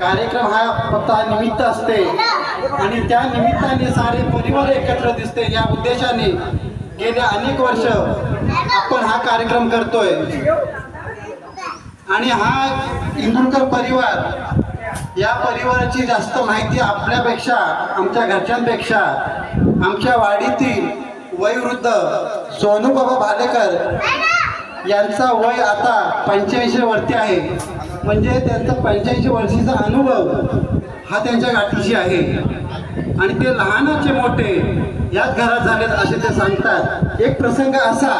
कार्यक्रम हा फक्त निमित्त असते. आणि त्या निमित्ताने सारे परिवार एकत्र दिसते. या उद्देशाने गेले अनेक वर्ष आपण हा कार्यक्रम करतोय. आणि हा इंदुरकर परिवार या परिवाराची जास्त माहिती आपल्यापेक्षा आमच्या घरच्यांपेक्षा आमच्या वाडीतील वयवृद्ध सोनूबाबा भालेकर यांचा वय आता पंच्याऐंशी वरती आहे. म्हणजे त्यांचा पंच्याऐंशी वर्षीचा अनुभव हा त्यांच्या गाठीशी आहे. आणि ते लहानाचे मोठे याच घरात झालेत असे ते सांगतात. एक प्रसंग असा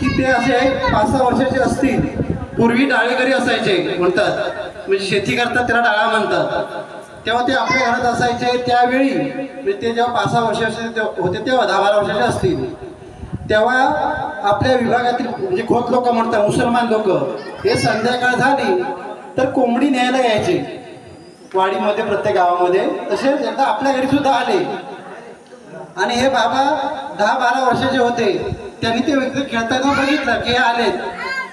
की ते असे पाच सहा वर्षाचे असतील. पूर्वी डाळेकरी असायचे म्हणतात. म्हणजे शेती करतात त्याला डाळा म्हणतात. तेव्हा ते आपल्या घरात असायचे. त्यावेळी म्हणजे ते जेव्हा पाच सहा वर्षाचे ते होते तेव्हा दहा बारा वर्षाचे असतील. तेव्हा आपल्या विभागातील म्हणजे खोत लोक म्हणतात मुसलमान लोक हे संध्याकाळ झाली तर कोंबडी न्यायला यायचे. वाडीमध्ये प्रत्येक गावामध्ये. तसेच एकदा आपल्या घरी सुद्धा आले. आणि हे बाबा दहा बारा वर्षाचे होते त्यांनी ते व्यक्ती खेळताना बघितलं की हे आलेत.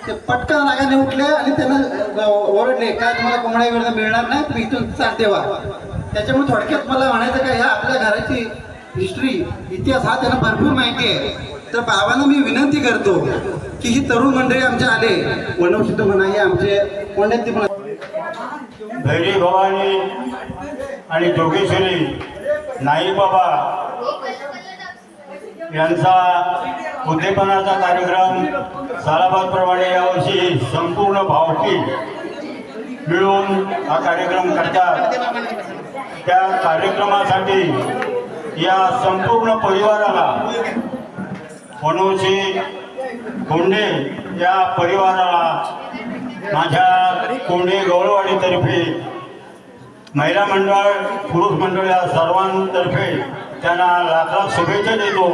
ते पटकन रागाने उठले आणि त्यांना ओरडले काय तुम्हाला कोंबड्या वेळ मिळणार नाही मी इथून चालते वा त्याच्यामुळे थोडक्यात मला म्हणायचं का ह्या आपल्या घराची हिस्ट्री इतिहास हा त्यांना भरपूर माहिती आहे. तर बाबांना मी विनंती करतो की ही तरुण मंडळी आमचे आले. वनौषध म्हणा हे आमचे कोणत्या म्हणा भैरी भवानी आणि जोगेश्वरी नाई बाबा. यांचा उद्दीपनाचा कार्यक्रम सालाबादप्रमाणे यावर्षी संपूर्ण भावकी मिळून हा कार्यक्रम करतात. त्या कार्यक्रमासाठी या संपूर्ण परिवाराला मनोजी कोंडे या परिवाराला माझ्या कोंडे गवळवाडीतर्फे महिला मंडळ पुरुष मंडळ या सर्वांतर्फे त्यांना लाख लाख शुभेच्छा देतो.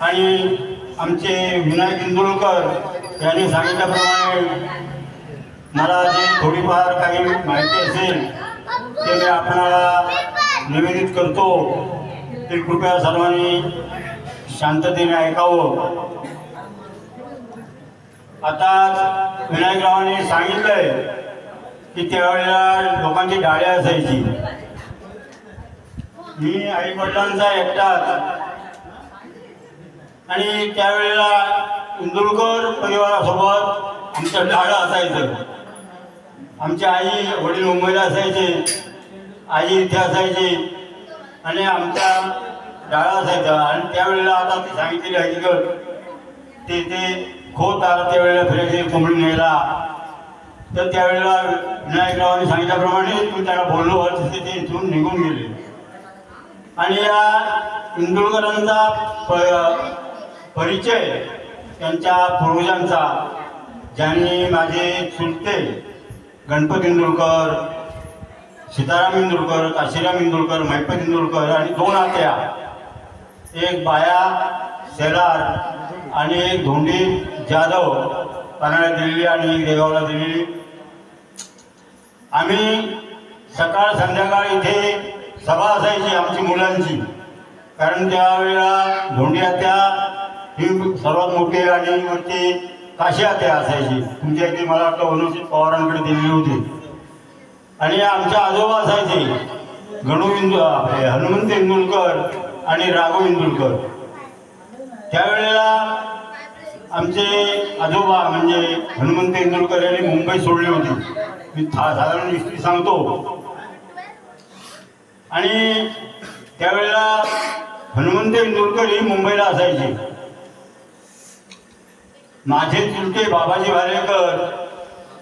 आणि आमचे विनायक इंदुरकर यांनी सांगितल्याप्रमाणे मला जे थोडीफार काही माहिती असेल ते मी आपणाला निवेदित करतो. ते कृपया सर्वांनी शांततेने ऐकावं. आता विनायकरावांनी सांगितलंय की त्यावेळेला लोकांची डाळे असायची. मी आई वडिलांचा एकटाच. आणि त्यावेळेला इंदुरकर परिवारासोबत आमचं डाळं असायचं. आमचे आई वडील मुंबईला असायचे. आई इथे असायची. आणि आमच्या डाळा असायचा आणि त्यावेळेला आता ती सांगितलेली हकीकत ते ते खोत आला त्यावेळेला फिरायचे कोंबडी न्यायला. तर त्यावेळेला विनायकरावांनी सांगितल्याप्रमाणे मी त्याला बोललो तिथे ते इथून निघून गेले. आणि या इंदुरकरांचा प परिचय त्यांच्या पूर्वजांचा ज्यांनी माझे चुलते गणपत इंदुरकर सीताराम इंदुरकर काशीराम इंदुरकर महिपत इंदुरकर आणि दोन आत्या एक बाया शेलार आणि एक धोंडी जाधव पन्हाळ्यात दिलेली आणि देगावला दिलेली. आम्ही सकाळ संध्याकाळ इथे सभा असायची आमची मुलांची. कारण त्यावेळेला धोंडी आत्या ही सर्वात मोठी आणि मग म्हणजे काशी आत्या असायची. तुमच्या इथे मला वाटतं वनवशीत पवारांकडे दिलेली होती. आणि आमच्या आजोबा असायचे. गणू इंदू आपले हनुमंत इंदुलकर आणि राघव इंदुरकर त्यावेळेला आमचे आजोबा म्हणजे हनुमंत इंदुरकर यांनी मुंबई सोडली होती. मी साधारण हिस्ट्री सांगतो. आणि त्यावेळेला हनुमंत इंदुरकर ही मुंबईला असायचे. माझे चुलते बाबाजी भालेकर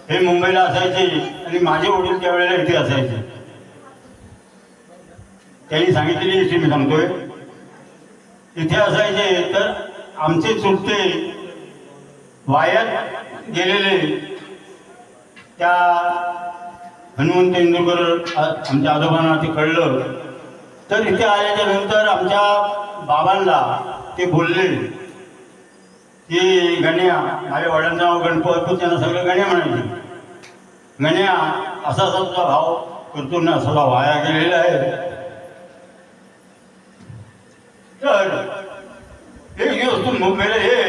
हे मुंबईला असायचे आणि माझे वडील त्यावेळेला इथे असायचे. त्यांनी सांगितलेली हिस्ट्री मी सांगतोय. तिथे असायचे तर आमचे चुलते वायात गेलेले त्या हनुमंत तेंडुलकर आमच्या आजोबांना ते कळलं. तर इथे आल्याच्यानंतर आमच्या बाबांना ते बोलले की गण्या माझ्या वडिलांचं नाव गणपत पण त्यांना सगळं गण्या म्हणायचे. गण्या असा असा तुझा भाव करतो ना असा वाया गेलेला आहे. तर एक दिवस तू मुंबईला ये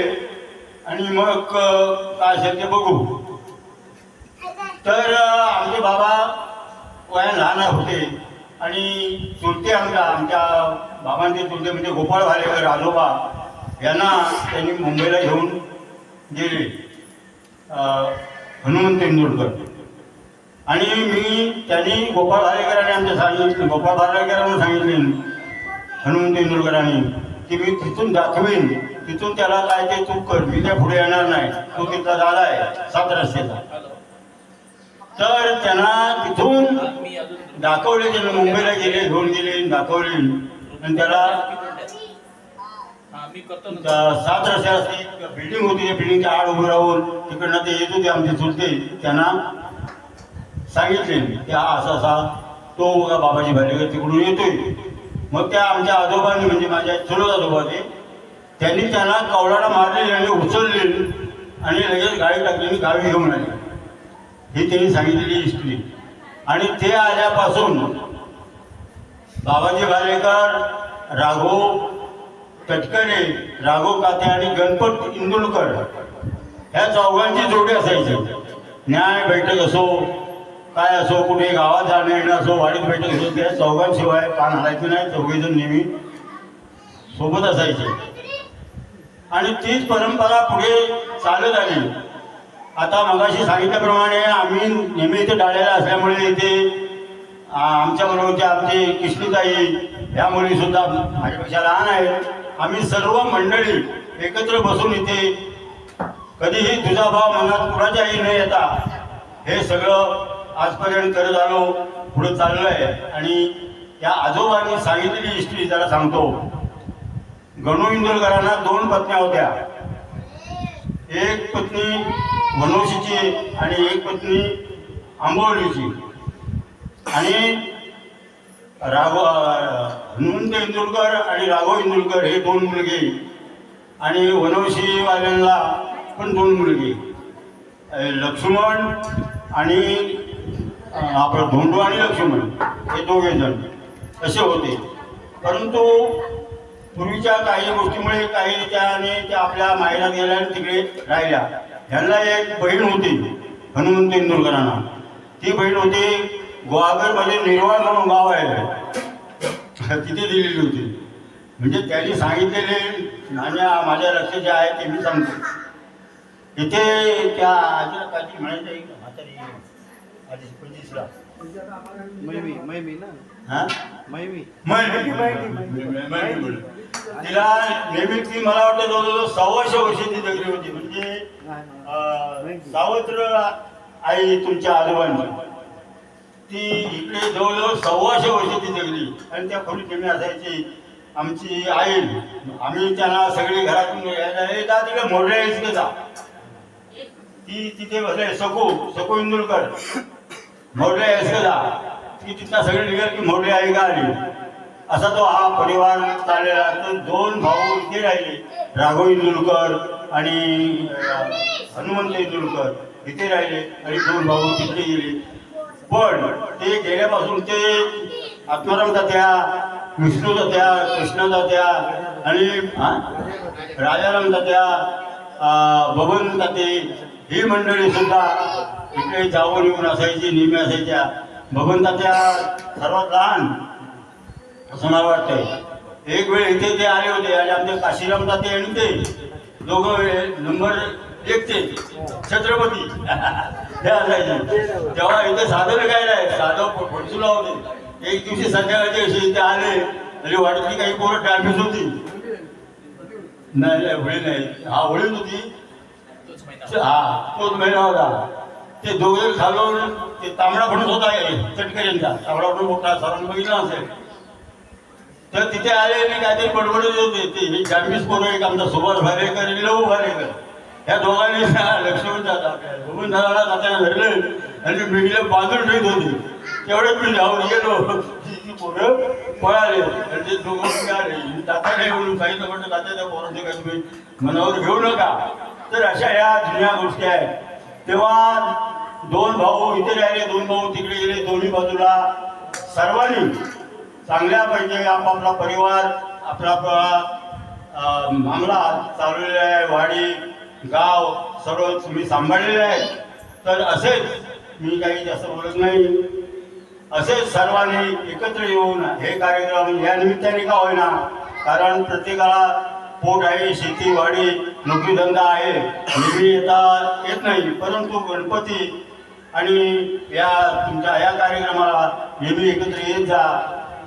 आणि मग काय असेल ते बघू. तर आमचे बाबा वया लहान होते. आणि चुलते आमच्या आमच्या बाबांचे चुलते म्हणजे गोपाळ भालेकर आजोबा यांना त्यांनी मुंबईला घेऊन गेले. हनुमंत तेंडुलकर. आणि मी त्यांनी गोपाळ भालेकरांनी आमच्या सांगितलं गोपाळ भालेकरांना सांगितले. हनुमंत तेंडुलकरांनी की मी तिथून दाखवेन तिथून त्याला काय ते तू कर मी त्या पुढे येणार नाही. तो तिथला दादा आहे सात रस्त्याचा. तर त्यांना तिथून दाखवले त्यांना मुंबईला गेले घेऊन गेले दाखवले. आणि त्याला सात रस्त्याची बिल्डिंग होती त्या बिल्डिंगच्या आड उभं राहून तिकडनं ते येत होते आमचे चुलते. त्यांना सांगितले की हा असा असा तो बघा बाबाजी भालेकर तिकडून येतोय. मग त्या आमच्या आजोबांनी म्हणजे माझ्या चुलत आजोबा ते त्यांनी त्यांना कवळाला मारलेली आणि उचलले आणि लगेच गाडी टाकली आणि गावी घेऊन आली. ही त्यांनी सांगितलेली हिस्ट्री. आणि ते आल्यापासून बाबाजी भालेकर राघव तटकरे राघव काते आणि गणपत इंदुलकर ह्या चौघांची जोडी असायची. न्याय बैठक असो काय असो कुठे गावात जाणं येणं असो वाडीत भेटत असो त्या चौघांशिवाय पान हालायचं नाही चौघेजण नेहमी सोबत असायचे. आणि तीच परंपरा पुढे चालत आली. आता मगाशी सांगितल्याप्रमाणे आम्ही नेहमी इथे डाळ्याला असल्यामुळे इथे आमच्याबरोबर आमच्याबरोबरचे आमचे कृष्णताई ह्या मुली सुद्धा माझ्यापेक्षा लहान आहेत. आम्ही सर्व मंडळी एकत्र बसून इथे कधीही तुझा भाव मनात कुणाच्याही न येता हे सगळं आजपर्यंत करत आलो पुढे चाललो आहे आणि या आजोबांनी सांगितलेली हिस्ट्री जरा सांगतो. गणू इंदुलकरांना दोन पत्न्या होत्या. एक पत्नी मनोशीची आणि एक पत्नी आंबोलीची. आणि राघव हनुमंत इंदुलकर आणि राघव इंदुलकर हे दोन मुलगे. आणि वनवशीवाल्यांना पण दोन मुलगे. लक्ष्मण आणि आपलं धोंडू आणि लक्ष्मण हे दोघे जण. असे होते. परंतु पूर्वीच्या काही गोष्टीमुळे काही त्याने त्या आपल्या मायला गेल्या आणि तिकडे राहिल्या. ह्यांना एक बहीण होती हनुमंत इंदूरकरांना ती बहीण होती गोवागरमध्ये निर्वाळ म्हणून गाव आहे. तिथे दिलेली होती. म्हणजे त्यांनी सांगितलेले नाण्या माझ्या लक्ष जे आहे ते मी सांगतो. इथे त्या आजीला काळजी म्हणायचं पंचवीसला मैमी मैमी ना? हा? मैमी. तिला नेहमी ती मला वाटतं जवळजवळ सव्वाशे वर्षी ती जगली होती. म्हणजे सावत्र आई तुमच्या आजोबांची. ती इकडे जवळजवळ सव्वाशे वर्ष ती जगली आणि त्या खोलीत नेहमी असायची आमची आई. आम्ही त्यांना सगळी घरातून यायला "ए, जा तिकडे मोडल्या जा. ती तिथे बसले सकू सकू इंदुलकर. मोडले आहेस का जा की तिथं सगळे निघाल की मोडले आहे का आली असा तो हा परिवार चाललेला तर दोन भाऊ इथे राहिले. राघव इंदुलकर आणि हनुमंत इंदुलकर इथे राहिले आणि दोन भाऊ तिथे गेले. पण ते गेल्यापासून ते आत्माराम जात्या विष्णू जात्या कृष्णा जात्या आणि राजाराम जात्या बबन ताते ही मंडळी सुद्धा इकडे जाऊन येऊन असायची नेहमी असायच्या. भगवंताच्या सर्वात लहान असं मला वाटतंय. एक वेळ इथे ते आले होते आणि आमचे काशीराम जाते आणि ते दोघं नंबर एक ते छत्रपती. हे असायचे. तेव्हा इथे साधन काय नाही साधं फडसुला होते एक दिवशी संध्याकाळच्या असे इथे आले तरी वाटली काही पोरं डायबिटीस होती. नाही नाही होळी नाही. हा होळीच होती. हा तोच महिना होता. ते दोघे घालून ते तांबडा फणस होता चटकऱ्यांचा तांबडा फणस मोठा सर्वांनी बघितला असेल. तर तिथे आले आणि काहीतरी बडबडत होते. ते हे जागवीस पोरं एक आमचा सुभाष भारेकर आणि लहू भारेकर या दोघांनी लक्ष्मण दादा बघून दादाला तात्याला धरले आणि ते बांधून ठेवत होती. तेवढे मी जाऊन गेलो. पोरं पळाले. आणि ते दोघं निघाले तात्या नाही म्हणून सांगितलं म्हटलं तात्या त्या पोरांचे काही तुम्ही मनावर घेऊ नका. तर अशा ह्या जुन्या गोष्टी आहेत. तेव्हा दोन भाऊ इथे राहिले दोन भाऊ तिकडे गेले दोन्ही बाजूला सर्वांनी चांगल्यापैकी आपापला परिवार आपला मामला चालवलेला आहे वाडी गाव सर्व तुम्ही सांभाळलेले आहे. तर असेच मी काही जास्त बोलत नाही. असे सर्वांनी एकत्र येऊन हे कार्यक्रम या निमित्ताने का होईना? कारण प्रत्येकाला पोट आहे शेतीवाडी नोकरीधंदा आहे नेहमी येता येत नाही परंतु गणपती आणि या तुमच्या या कार्यक्रमाला नेहमी एकत्र येत जा.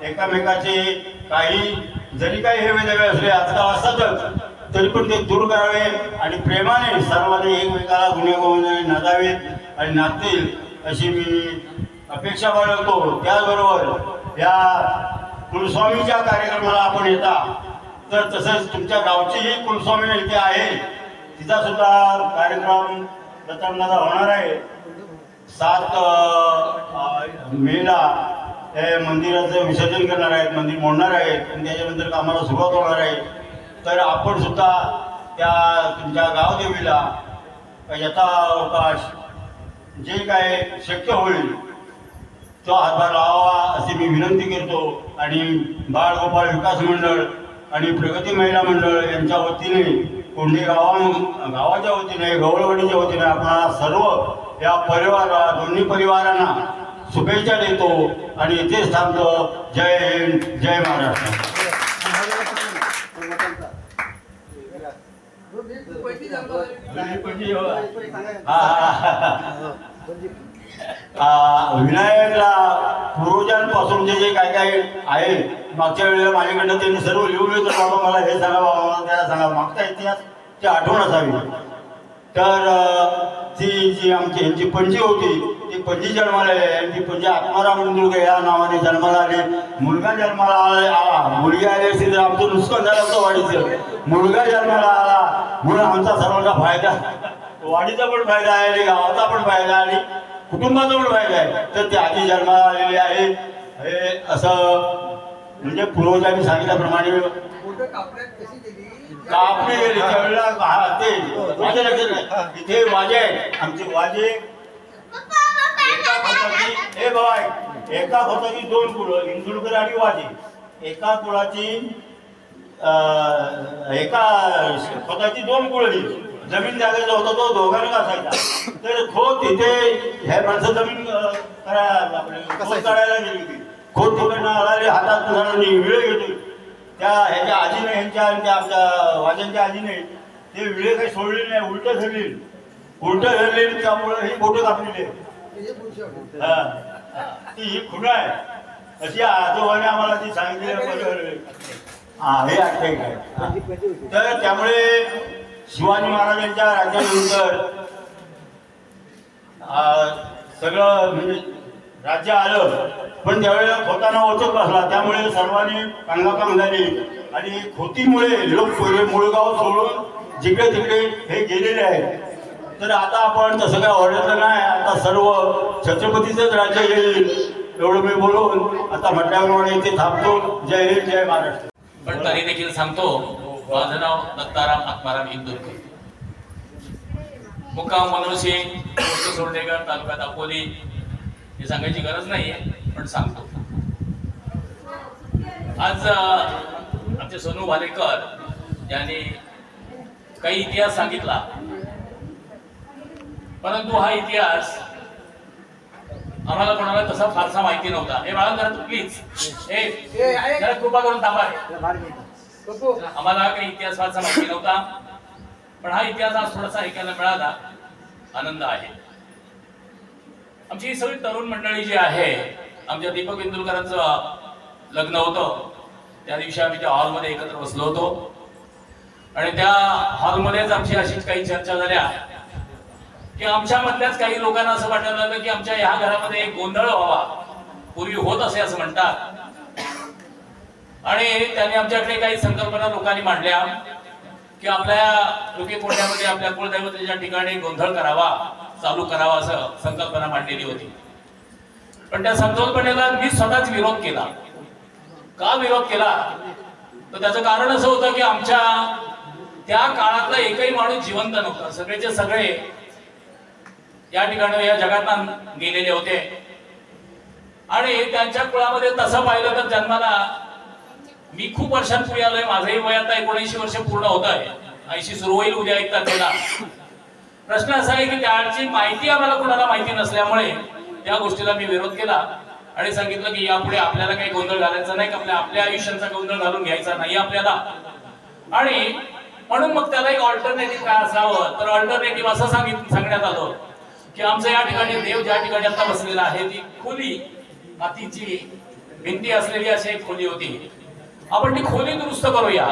एकामेकाचे काही जरी काही हे असले आजकाल असतातच तरी पण ते दूर करावे आणि प्रेमाने सर्वांनी एकमेकाला गुन्हे गोविंदाने नादावेत आणि नाचतील अशी मी अपेक्षा बाळगतो. त्याचबरोबर या कुलस्वामीच्या कार्यक्रमाला आपण येता. तर तसंच तुमच्या गावची ही कुलस्वामी इथे आहे. तिचा सुद्धा कार्यक्रम प्रथमदा होणार आहे. सात मेला हे मंदिराचं विसर्जन करणार आहेत मंदिर मोडणार आहेत. आणि त्याच्यानंतर कामाला सुरुवात होणार आहे. तर आपण सुद्धा त्या तुमच्या गावदेवीला यथा अवकाश जे काय शक्य होईल तो हातभार लावा अशी मी विनंती करतो. आणि बाळ गोपाळ विकास मंडळ आणि प्रगती महिला मंडळ यांच्या वतीने कोंढे गावा गावाच्या वतीने गवळवाडीच्या वतीने आपणाला सर्व या परिवारा दोन्ही परिवारांना शुभेच्छा देतो आणि इथेच थांबतो. जय हिंद जय महाराष्ट्र. हा, हा, हा. विनायकला पूर्वजांपासून जे जे काय काय आहे मागच्या वेळेला माझ्याकडनं त्यांनी सर्व लिहून येतं बाबा मला हे सांगा बाबा मला त्याला सांगा. मागचा इतिहास ती आठवण असावी. तर ती जी आमची यांची पणजी होती ती पणजी जन्माला आली. आणि ती पणजी आत्माराम मुंदुर्गे या नावाने जन्माला आले. मुलगा जन्माला आला आला. मुलगी आली असती तर आमचं नुकसान झालं असतं वाढीचं. मुलगा जन्माला आला. म्हणून आमचा सर्वांचा फायदा. वाढीचा पण फायदा आहे आणि गावाचा पण फायदा आणि फायदा आहे. तर ते आधी जन्माला आलेले आहे. हे असं म्हणजे पूर्वजांनी सांगितल्याप्रमाणे कापणी गेली? त्यावेळेला ते माझ्या लक्षात नाही. इथे वाजे आमचे वाजे. एका खोताची हे बाबा एका खोताची दोन कुळं इंदुरकर आणि वाजे. एका कुळाची एका खोताची दोन कुळी जमीन जागेचा होता तो दोघांना असायचा तर खोत इथे ह्या माणसं जमीन करायला काढायला गेली होती. खोत तिकडनं आणाले हातात जणांनी विळे घेतोय त्या ह्याच्या आजीने ह्यांच्या त्या आमच्या वाजांच्या आजीने ते विळे काही सोडले नाही उलट धरली उलट धरले त्यामुळे ही बोटं कापलेली आहे. हा. ती ही खुण आहे. अशी आजोबाने आम्हाला ती सांगितली आहे. तर त्यामुळे शिवाजी महाराजांच्या राज्यानंतर सगळं म्हणजे राज्य आलं पण ज्यावेळेला खोताना ओचक बसला त्यामुळे सर्वांनी कांगाकांग झाली आणि खोतीमुळे लोक मुळगाव सोडून जिकडे तिकडे हे गेलेले आहेत. तर आता आपण तसं काय ओरडलं नाही. आता सर्व छत्रपतीचंच राज्य येईल एवढं मी बोलून आता म्हटल्याप्रमाणे इथे थांबतो. जय हिंद जय महाराष्ट्र. पण तरी देखील सांगतो माझं नाव दत्ताराम आत्माराम इंदुरकर. मुक्काम मनोज सिंग पोस्ट सोंडेकर तालुक्यात अकोली. हे सांगायची गरज नाहीये पण सांगतो. आज आमचे सोनू भालेकर यांनी काही इतिहास सांगितला. परंतु हा इतिहास आम्हाला कोणाला तसा फारसा माहिती नव्हता. हे बाळा जरा तू प्लीज. हे जरा कृपा करून थांबा. आम्हाला काही इतिहास फारसा माहिती नव्हता पण हा इतिहास आज थोडासा ऐकायला मिळाला. आनंद आहे. आमची ही सगळी तरुण मंडळी जी आहे आमच्या दीपक इंदुलकरांचं लग्न होतं. त्या दिवशी आम्ही त्या हॉलमध्ये एकत्र बसलो होतो. आणि त्या हॉलमध्येच आमची अशीच काही चर्चा झाल्या की आमच्या मधल्याच काही लोकांना असं वाटायला लागलं की आमच्या ह्या घरामध्ये एक गोंधळ व्हावा. पूर्वी होत असे असं म्हणतात. आणि त्यांनी आमच्याकडे काही संकल्पना लोकांनी मांडल्या की आपल्या लोके कोंड्यामध्ये आपल्या कुळदैवतेच्या ठिकाणी गोंधळ करावा चालू करावा असं संकल्पना मांडलेली होती. पण त्या संकल्पनेला मी स्वतःच विरोध केला. का विरोध केला? तर त्याचं कारण असं होतं की आमच्या त्या काळातला एकही माणूस जिवंत नव्हता. सगळेचे सगळे या ठिकाणी या जगात गेलेले होते. आणि त्यांच्या कुळामध्ये तसं पाहिलं तर जन्माला मी खूप वर्षांपूर्वी आलोय. माझंही वय आता एकोणऐंशी वर्ष पूर्ण होत आहे. ऐंशी सुरू होईल उद्या एक तारखेला प्रश्न असा आहे की त्याची माहिती आम्हाला कुणाला माहिती नसल्यामुळे त्या गोष्टीला मी विरोध केला आणि सांगितलं की यापुढे आपल्याला काही गोंधळ घालायचा नाही आपल्या आपल्या आयुष्याचा गोंधळ घालून घ्यायचा नाही आपल्याला. आणि म्हणून मग त्याला एक ऑल्टरनेटिव्ह काय असावं? तर ऑल्टरनेटिव्ह असं सांगित सांगण्यात आलं की आमचं या ठिकाणी देव ज्या ठिकाणी आता बसलेला आहे ती खोली मातीची भिंती असलेली अशी एक खोली होती. आपण ती खोली दुरुस्त करूया.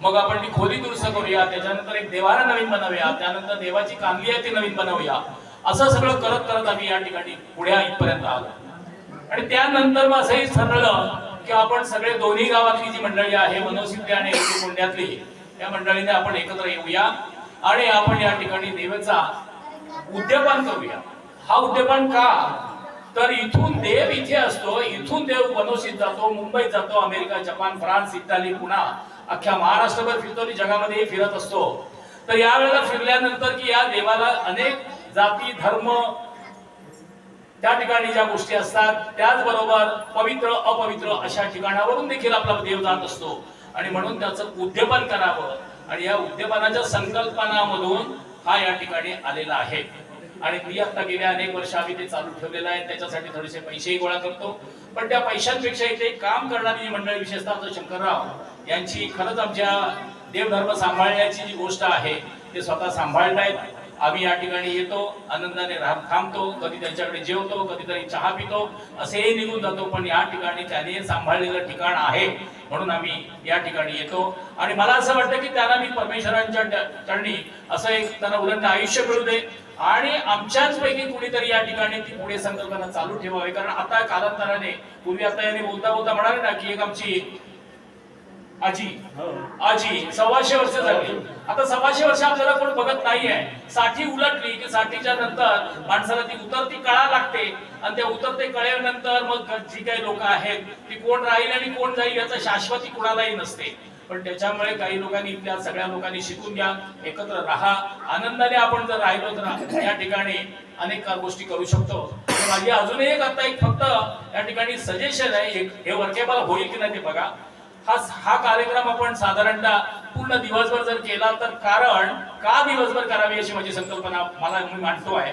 मग आपण ती खोली दुरुस्त करूया त्याच्यानंतर एक देवारा नवीन बनवूया त्यानंतर देवाची कांगली आहे ती नवीन बनवूया. असं सगळं करत करत आम्ही या ठिकाणी पुढे इथपर्यंत आलो. आणि त्यानंतर मग असंही ठरलं की आपण सगळे दोन्ही गावातली जी मंडळी आहे मनोसिद्धी आणि कोंड्यातली या मंडळीने आपण एकत्र येऊया आणि आपण या ठिकाणी देवाचा उद्यापन करूया. हा उद्यापन का? तर इथून देव इथे असतो इथून देव बनोशीत जातो मुंबईत जातो अमेरिका जपान फ्रान्स इटाली पुन्हा अख्ख्या महाराष्ट्रभर फिरतो आणि जगामध्ये फिरत असतो. तर यावेळेला फिरल्यानंतर की या देवाला अनेक जाती धर्म त्या ठिकाणी ज्या गोष्टी असतात त्याचबरोबर पवित्र अपवित्र अशा ठिकाणावरून देखील आपला देव जात असतो. आणि म्हणून त्याचं उद्यपन करावं. आणि या उद्यपनाच्या संकल्पनामधून हा या ठिकाणी आलेला आहे. आणि मी आता गेल्या अनेक वर्ष आम्ही ते चालू ठेवलेलं आहे. त्याच्यासाठी थोडेसे पैसेही गोळा करतो. पण त्या पैशांपेक्षा इथे काम करणारी जी मंडळी विशेषतः शंकरराव यांची खरंच आमच्या देवधर्म सांभाळण्याची जी गोष्ट आहे ते स्वतः सांभाळतायत. आम्ही या ठिकाणी येतो आनंदाने राम थांबतो कधी त्यांच्याकडे जेवतो कधीतरी चहा पितो असेही निघून जातो. पण या ठिकाणी त्याने सांभाळलेलं ठिकाण आहे म्हणून आम्ही या ठिकाणी येतो. आणि मला असं वाटतं की त्यांना मी परमेश्वरांच्या चरणी असं एक त्यांना उलट आयुष्य मिळू दे. आणि आमच्याच पैकी कुणीतरी या ठिकाणी ती पुढे संकल्पना चालू ठेवावी. कारण आता कालांतराने पूर्वी आता याने बोलता बोलता म्हणाले ना की एक आमची आजी आजी सव्वाशे वर्ष झाली आता सव्वाशे वर्ष आपल्याला कोण बघत नाहीये. साठी उलटली की साठीच्या नंतर माणसाला ती उतरती कळा लागते. आणि त्या उतरते कळेनंतर मग जी काही लोक आहेत ती कोण राहील आणि कोण जाईल याचा शाश्वती कुणालाही नसते. पण त्याच्यामुळे काही लोकांनी इथल्या सगळ्या लोकांनी शिकून घ्या एकत्र राहा. आनंदाने आपण जर राहिलो तर या ठिकाणी अनेक गोष्टी करू शकतो. माझी अजूनही एक आता एक फक्त या ठिकाणी सजेशन आहे एक हे वर्केबल होईल की नाही ते बघा. हा हा कार्यक्रम आपण साधारणतः पूर्ण दिवसभर जर केला तर कारण का दिवसभर करावी अशी माझी संकल्पना मला मी मांडतो आहे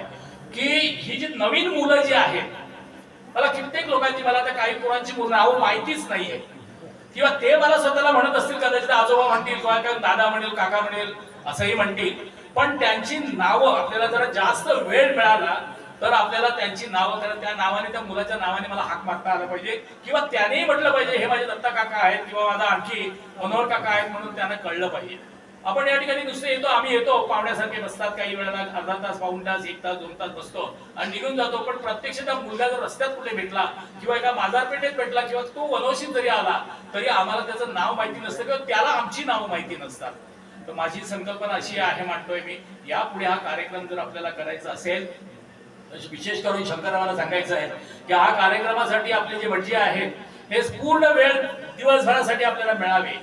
की ही जी नवीन मुलं जी आहेत मला कित्येक लोकांची मला त्या काही मुलांची पूर्ण नावं माहितीच नाहीये. किंवा ते मला स्वतःला म्हणत असतील कदाचित आजोबा म्हणतील किंवा काय दादा म्हणेल काका म्हणेल असंही म्हणतील. पण त्यांची नावं आपल्याला जरा जास्त वेळ मिळाला तर आपल्याला त्यांची नावं कारण त्या नावाने त्या मुलाच्या नावाने मला हाक मारता आला पाहिजे. किंवा त्यानेही म्हटलं पाहिजे हे माझे दत्ता काका आहेत किंवा माझा आणखी मनोहर काका आहेत म्हणून त्यांना कळलं पाहिजे. आपण या ठिकाणी नुसते येतो आम्ही येतो. पाहुण्यासारखे बसतात काही वेळेला अर्धा तास पाऊण तास एक तास दोन तास बसतो आणि निघून जातो. पण प्रत्यक्ष त्या मुलगा जर रस्त्यात कुठे भेटला किंवा एका बाजारपेठेत भेटला किंवा तो वनवशीत जरी आला तरी आम्हाला त्याचं नाव माहिती नसतं किंवा त्याला आमची नावं माहिती नसतात. तर माझी संकल्पना अशी आहे मांडतोय मी. यापुढे हा कार्यक्रम जर आपल्याला करायचा असेल तर विशेष करून शंकररावाला सांगायचं आहे की हा कार्यक्रमासाठी आपले जे भटजी आहेत हे पूर्ण वेळ दिवसभरासाठी आपल्याला मिळावे.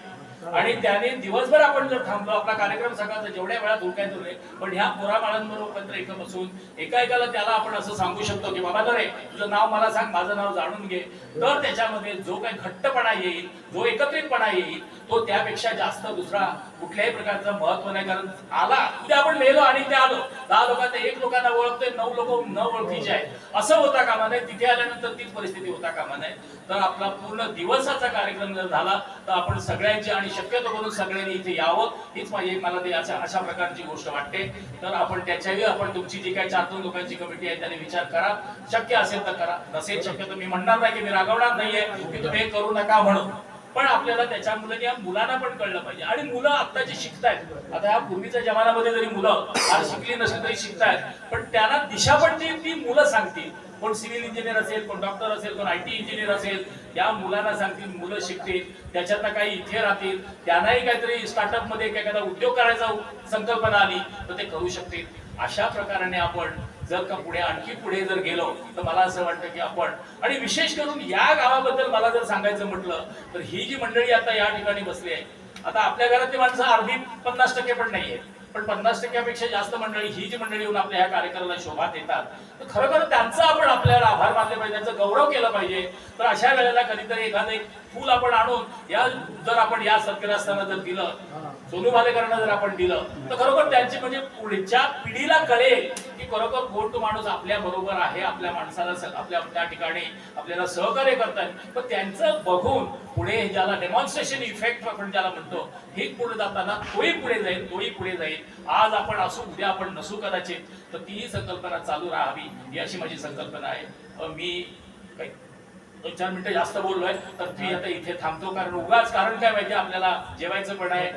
आणि त्याने दिवसभर आपण जर थांबलो आपला कार्यक्रम सकाळचा जेवढ्या वेळात उरकाय तुरे पण ह्या पोराबाळांबरोबर एकत्र बसून एका एकाला त्याला आपण असं सांगू शकतो की बाबा तर रे तुझं नाव मला सांग माझं नाव जाणून घे. तर त्याच्यामध्ये जो काही घट्टपणा येईल जो एकत्रितपणा येईल तो त्यापेक्षा जास्त दुसरा कुठल्याही प्रकारचं महत्त्व नाही. कारण आला उद्या आपण मेलो आणि ते आलो. दहा लोकांना एक लोकांना ओळखतोय नऊ लोक न ओळखीचे आहेत. असं होता कामा नाही तिथे आल्यानंतर तीच परिस्थिती होता कामा नये. तर आपला पूर्ण दिवसाचा कार्यक्रम जर झाला तर आपण सगळ्यांची आणि शक्यतो करून सगळ्यांनी इथे यावं. हीच माझी मला ते अशा अशा प्रकारची गोष्ट वाटते. तर आपण त्याच्याही आपण तुमची जी काही चार दोन लोकांची कमिटी आहे त्याने विचार करा. शक्य असेल तर करा. नसेल शक्यतो मी म्हणणार नाही की मी रागवणार नाहीये. की तुम्ही हे करू नका म्हणून. पण आपल्याला त्याच्यामुळे या मुलांना पण कळलं पाहिजे. आणि मुलं आता जे शिकतायत आता या पूर्वीच्या जमान्यामध्ये जरी मुलं फार शिकली नसेल तरी शिकतायत पण त्यांना दिशा पण ती ती मुलं सांगतील. कोण सिव्हिल इंजिनियर असेल कोण डॉक्टर असेल कोण आय टी इंजिनियर असेल या मुलांना सांगतील मुलं शिकतील त्याच्यातनं काही इथे राहतील त्यांनाही काहीतरी स्टार्टअपमध्ये एखादा उद्योग करायचा संकल्पना आली तर ते करू शकतील. अशा प्रकाराने आपण जर का पुढे आणखी पुढे जर गेलो तर मला असं वाटतं की आपण आणि विशेष करून या गावाबद्दल मला जर सांगायचं म्हटलं तर ही जी मंडळी आता या ठिकाणी बसली आहे आता आपल्या घरातली माणसं अर्धी पन्नास टक्के पण नाहीये पण पन्नास टक्क्यापेक्षा जास्त मंडळी ही जी मंडळी येऊन आपल्या या कार्यक्रमाला शोभा देतात तर खरोखर त्यांचा आपण आपल्याला आभार मानले पाहिजे त्यांचा गौरव केला पाहिजे. तर अशा वेळेला कधीतरी एखादं एक फूल आपण आणून या जर आपण या सत्कारस्थाना जर दिलं सोनू भालेकरांना जर आपण दिलं तर खरोखर त्यांची म्हणजे पुढच्या पिढीला कळेल की खरोखर कोण तो माणूस आपल्या बरोबर आहे आपल्या माणसाला स- आपल्या त्या ठिकाणी आपल्याला सहकार्य करतात पण त्यांचं बघून पुढे ज्याला डेमॉन्स्ट्रेशन इफेक्ट आपण ज्याला म्हणतो हे पुढे जाताना तोही पुढे जाईल तोही पुढे जाईल. आज आपण असू उद्या आपण नसू कदाचित तर तीही संकल्पना चालू राहावी ही अशी माझी संकल्पना आहे. मी काही दोन चार मिनिटं जास्त बोललोय तर मी आता इथे थांबतो कारण उगाच कारण काय माहिती आपल्याला जेवायचं पण आहे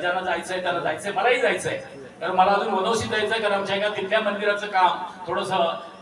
ज्यांना जायचंय त्याला जायचंय मलाही जायचंय. कारण मला अजून वनौशीत जायचंय कारण आमच्या एका तिथल्या मंदिराचं काम थोडस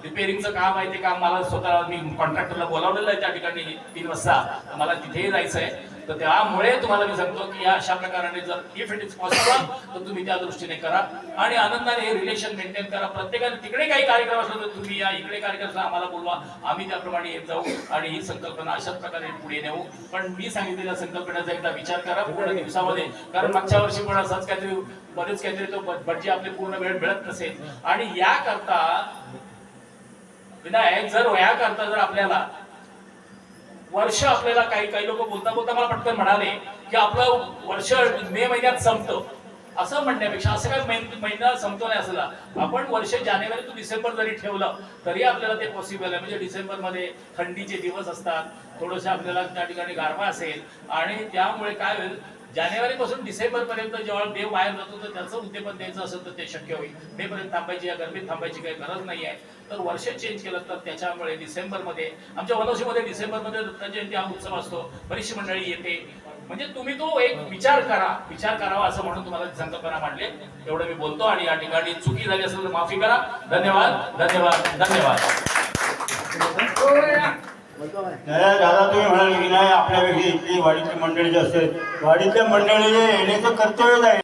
रिपेअरिंगचं काम आहे ते काम मला स्वतः मी कॉन्ट्रॅक्टरला बोलावलेलं आहे त्या ठिकाणी तीन वाजता. मला तिथेही जायचंय. तर त्यामुळे तुम्हाला मी सांगतो की या अशा प्रकारे जर इफ इट इज पॉसिबल तर तुम्ही त्या दृष्टीने करा. आणि आनंदाने हे रिलेशन मेंटेन करा. प्रत्येकाने तिकडे काही कार्यक्रम असला तर तुम्ही या इकडे कार्यक्रम आम्हाला बोलवा. आम्ही त्याप्रमाणे येत जाऊ आणि ही संकल्पना अशाच प्रकारे पुढे नेऊ. पण मी सांगितलेल्या संकल्पनेचा एकदा विचार करा पूर्ण दिवसामध्ये. कारण मागच्या वर्षी पण असंच काहीतरी बरेच काहीतरी तो बडजी आपले पूर्ण वेळ मिळत नसेल. आणि याकरता विनायक जर वयाकरता जर आपल्याला वर्ष आपल्याला काही काही लोक बोलता बोलता मला पटकन म्हणाले की आपलं वर्ष मे महिन्यात संपतं. असं म्हणण्यापेक्षा असं काय महिन- महिना संपतो नाही असला. आपण वर्ष जानेवारी टू डिसेंबर जरी ठेवलं तरी आपल्याला ते पॉसिबल आहे. म्हणजे डिसेंबरमध्ये थंडीचे दिवस असतात थोडंसं आपल्याला त्या ठिकाणी गारवा असेल. आणि त्यामुळे काय होईल जानेवारी पासून डिसेंबर पर्यंत जेव्हा देव बाहेर जातो तर त्याचं उद्यमन द्यायचं असेल तर ते शक्य होईल. मेपर्यंत थांबायची या गरमीत थांबायची काही गरज नाही आहे तर वर्ष चेंज केलं तर त्याच्यामुळे डिसेंबरमध्ये आमच्या वनौशीमध्ये डिसेंबरमध्ये दत्त जयंती हा उत्सव असतो. बरीचशी मंडळी येते. म्हणजे तुम्ही तो एक विचार करा. विचार करावा असं म्हणून तुम्हाला संकल्पना मांडले. एवढं मी बोलतो आणि या ठिकाणी चुकी झाली असेल तर माफी करा. धन्यवाद धन्यवाद धन्यवाद. दादा तुम्ही म्हणाले की नाही आपल्यापैकी इथली वाडीतली मंडळी जी असते वाडीतल्या मंडळी येण्याचं कर्तव्यच आहे.